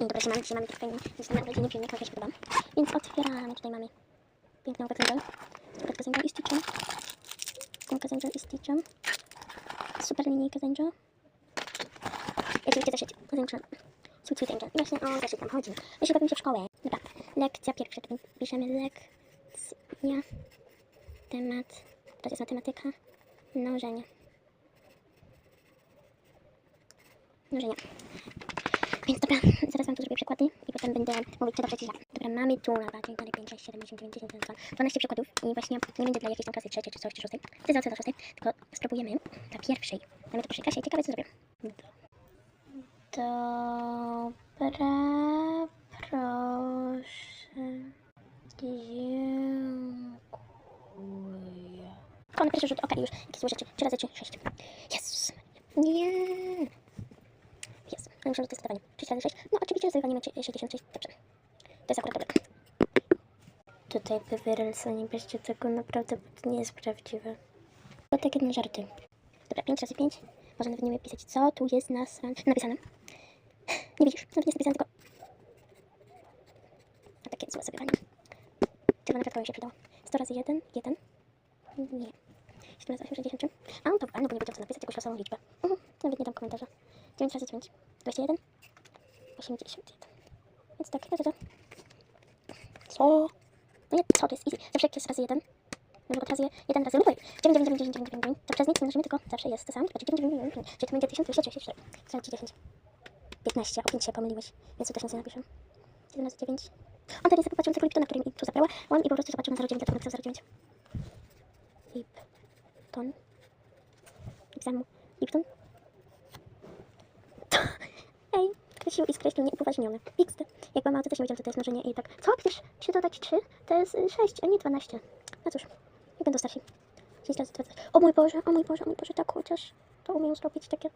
I dobra, dzisiaj mamy, dzisiaj mamy więc na urodziny filmik, jak się podoba. Więc otwieramy, tutaj mamy piękną gazetę. Super gazetę i Stitchem. Tą gazetę i Stitchem. Super linijkę zędzia. Ja oczywiście zeszyt zęczę. Sweet Sweet Angel. I właśnie o zeszyt nam chodzi. Się bawimy się w szkołę. Dobra, lekcja pierwsza, tu piszemy lekcja, temat, to jest matematyka, mnożenie. Mnożenia. Więc dobra, zaraz wam tu zrobię przykłady i potem będę mówić, co dobrze, czy źle. Dobra, mamy tu na bardziej, dalej 5, 6, 7, 8, 9, 10, 11, 12 przykładów i właśnie nie będzie dla jakiejś tam klasy trzeciej, czy coś, czy szóstej. Ty za za szóstej, tylko spróbujemy dla pierwszej. Damy to pierwszej klasie i ciekawe, co zrobię. Dobra, proszę. Dziękuję. Kon, pierwszy rzut oka i już. Jakie złe rzeczy. Trzy razy trzy, sześć. Jezus. Nie. No muszę rzucić testowanie. 6 razy 6. No oczywiście zerwaniemy 66. Dobrze. To jest akurat dobre. Tutaj jakby wyrelsa nie bierzcie tego naprawdę, to nie jest prawdziwe. To takie na żarty. Dobra, 5 razy 5. Może nawet nie umiem pisać, co tu jest nas napisane. Nie widzisz, nawet nie jest napisane, tylko... A takie złe sobie Czerwona kredka mi się przydała. 100 razy 1, 1. Nie. 7 razy 8, 63. A, no to fajnie, bo nie wiedziałam co napisać, jakąś losową liczbę. Mhm, nawet nie dam komentarza. 9 razy 9. 21. 81. Więc tak, to, to, to. Co? No nie, co to jest easy. Zawsze jak jest razy 1. Na przykład razy 1 razy 9, 9, 9, 9, 9, 9, 9. To przez nic nie mnożymy, tylko zawsze jest to samo. Patrz, 9, 9, 9, 9. Czyli to będzie 1234. Zaraz ci 10. 15, o 5 się pomyliłeś. Więc tu też nic nie napiszę. 7 razy 9. On teraz popatrzył tego Liptona, który tu zabrała. On i po prostu zobaczył na 0,9, dlatego napisał 0,9. Lipton. Napisałem mu Lipton. I skreślił nieupoważniony. XD. Jak mama to też nie wiedział, co to jest mnożenie i tak. Co? Przecież 3 dodać 3 to jest 6, a nie 12. No cóż, jak będą starsi. 6 razy 20. O mój Boże, o mój Boże, o mój Boże, tak chociaż to umiem zrobić takie